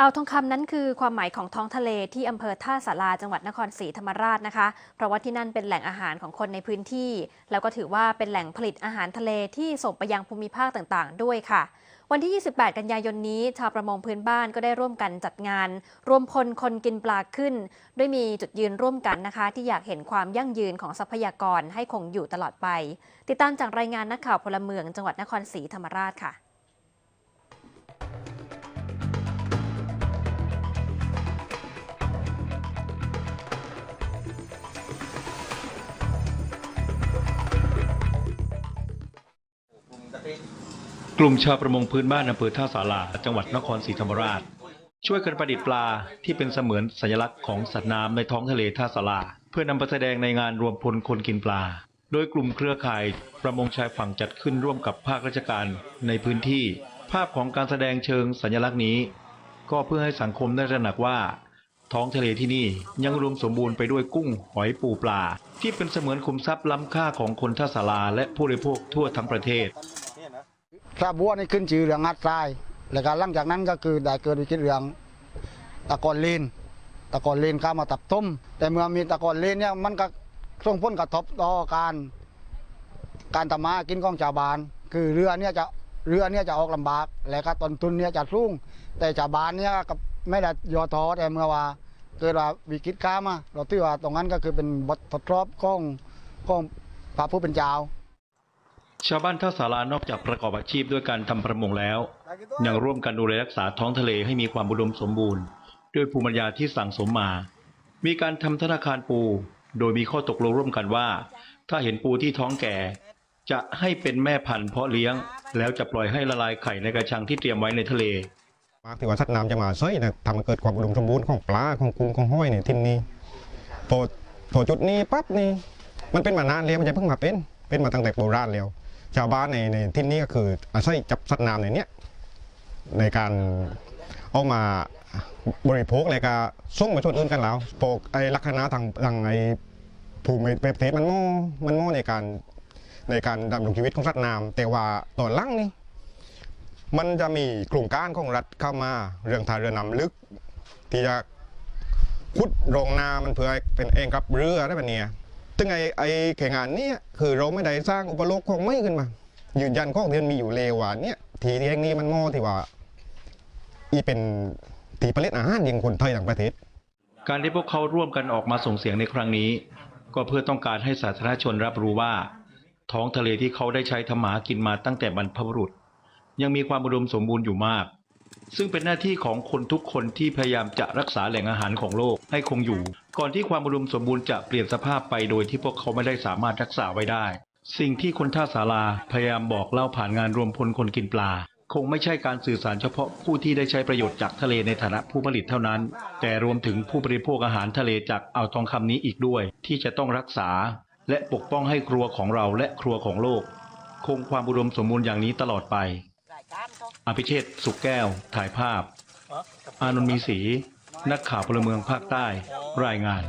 อ่าวทองคำนั้นคือความหมายของท้องทะเลที่อำเภอท่าสาราจังหวัดนครศรีธรรมราชนะคะ เพราะว่าที่นั่นเป็นแหล่งอาหารของคนในพื้นที่ แล้วก็ถือว่าเป็นแหล่งผลิตอาหารทะเลที่ส่งไปยังภูมิภาคต่างๆ ด้วยค่ะ วันที่ 28 กันยายนนี้ ชาวประมงพื้นบ้านก็ได้ร่วมกันจัดงาน รวมพลคนกินปลาขึ้น ด้วยมีจุดยืนร่วมกันนะคะ ที่อยากเห็นความยั่งยืนของทรัพยากรให้คงอยู่ตลอดไป ติดตามจากรายงานนักข่าวพลเมืองจังหวัดนครศรีธรรมราชค่ะ กลุ่มชาวประมงพื้นบ้านอำเภอท่าสาราจังหวัดนครศรีธรรมราช ช่วยกันประดิษฐ์ปลาที่เป็นเสมือนสัญลักษณ์ของสัตว์น้ำในท้องทะเลท่าสาราเพื่อนำไปแสดงในงานรวมพลคนกินปลา โดยกลุ่มเครือข่ายประมงชายฝั่งจัดขึ้นร่วมกับภาคราชการในพื้นที่ ภาพของการแสดงเชิงสัญลักษณ์นี้ ก็เพื่อให้สังคมได้ตระหนักว่า ท้องทะเลที่นี่ยังรวมสมบูรณ์ไปด้วยกุ้งหอยปูปลา ที่เป็นเสมือนคุมทรัพย์ล้ำค่าของคนท่าสาราและผู้บริโภคทั่วทั้งประเทศ พระบัวนี่ขึ้นชื่อเรื่องงัดทรายแล้วก็หลังจากนั้นก็คือได้เกิดวิกฤตเรื่องตะกอนเลนตะกอนเลนเข้ามาตับต้ม แต่เมื่อมีตะกอนเลนเนี่ยมันก็ส่งผลกระทบต่อการการทำมากินของชาวบ้าน คือเรือเนี่ยจะเรือเนี่ยจะออกลำบาก และก็ต้นทุนเนี่ยจะสูง แต่ชาวบ้านเนี่ยก็ไม่ได้ย่อท้อแต่เมื่อว่าเกิดว่าวิกฤตข้ามา เราถือว่าตรงนั้นก็คือเป็นบททดสอบของของพระผู้เป็นเจ้า ชาวบ้านท่าสารานอกจากประกอบอาชีพด้วยการทำประมงแล้ว ยังร่วมกันดูแลรักษาท้องทะเลให้มีความอุดมสมบูรณ์ ด้วยภูมิปัญญาที่สั่งสมมา มีการทำธนาคารปู โดยมีข้อตกลงร่วมกันว่า ถ้าเห็นปูที่ท้องแก่ จะให้เป็นแม่พันธุ์เพาะเลี้ยง แล้วจะปล่อยให้ละลายไข่ในกระชังที่เตรียมไว้ในทะเลมากที่ว่าสัตว์น้ำจะมาเซ้ยนะทำให้เกิดความอุดมสมบูรณ์ของปลาของกุ้งของห้อยเนี่ยที่นี่พอพอจุดนี้ปั๊บนี่มันเป็นมานานแล้วมันจะเพิ่งมาเป็นเป็นมาตั้งแต่โบราณแล้ว ชาวบ้านในในที่นี้ก็คืออาศัยจับสัตว์น้ำในเนี้ยในการเอามาบริโภคแล้วก็ส่งมาชนอื่นกันแล้วพวกไอ้ลักษณะทางทางไอ้ภูมิประเทศมันโม่มันโม่ในการในการดำรงชีวิตของสัตว์น้ำแต่ว่าตอนหลังนี่มันจะมีโครงการของรัฐเข้ามาเรื่องท่าเรือน้ำลึก ที่จะขุดโรงนามันเพื่อเป็นเองกับเรือได้แบบเนี้ย ซึ่งไอไอ้แข่งงานนี้คือเราไม่ได้สร้างอุปโลกของไม่ขึ้นมา ยืนยันข้องเรียนมีอยู่เลวว่าเนี่ยทีที่แห่งนี้มันมอที่ว่า อีเป็นทีผลิตอาหารยังคนไทยต่างประเทศ การที่พวกเขาร่วมกันออกมาส่งเสียงในครั้งนี้ ก็เพื่อต้องการให้สาธารณชนรับรู้ว่า ท้องทะเลที่เขาได้ใช้ทำมาหากินมาตั้งแต่บรรพบุรุษ ยังมีความอุดมสมบูรณ์อยู่มาก ซึ่งเป็นหน้าที่ของคนทุกคนที่พยายามจะรักษาแหล่งอาหารของโลกให้คงอยู่ ก่อนที่ความอุดมสมบูรณ์จะเปลี่ยนสภาพไปโดยที่พวกเขาไม่ได้สามารถรักษาไว้ได้ สิ่งที่คนท่าสาราพยายามบอกเล่าผ่านงานรวมพลคนกินปลา คงไม่ใช่การสื่อสารเฉพาะผู้ที่ได้ใช้ประโยชน์จากทะเลในฐานะผู้ผลิตเท่านั้น แต่รวมถึงผู้บริโภคอาหารทะเลจากอ่าวทองคำนี้อีกด้วย ที่จะต้องรักษา และปกป้องให้ครัวของเราและครัวของโลก คงความอุดมสมบูรณ์อย่างนี้ตลอดไปอภิเชษฐ์สุขแก้ว ถ่ายภาพ อานนท์มีศรี นักข่าวพลเมืองภาคใต้รายงาน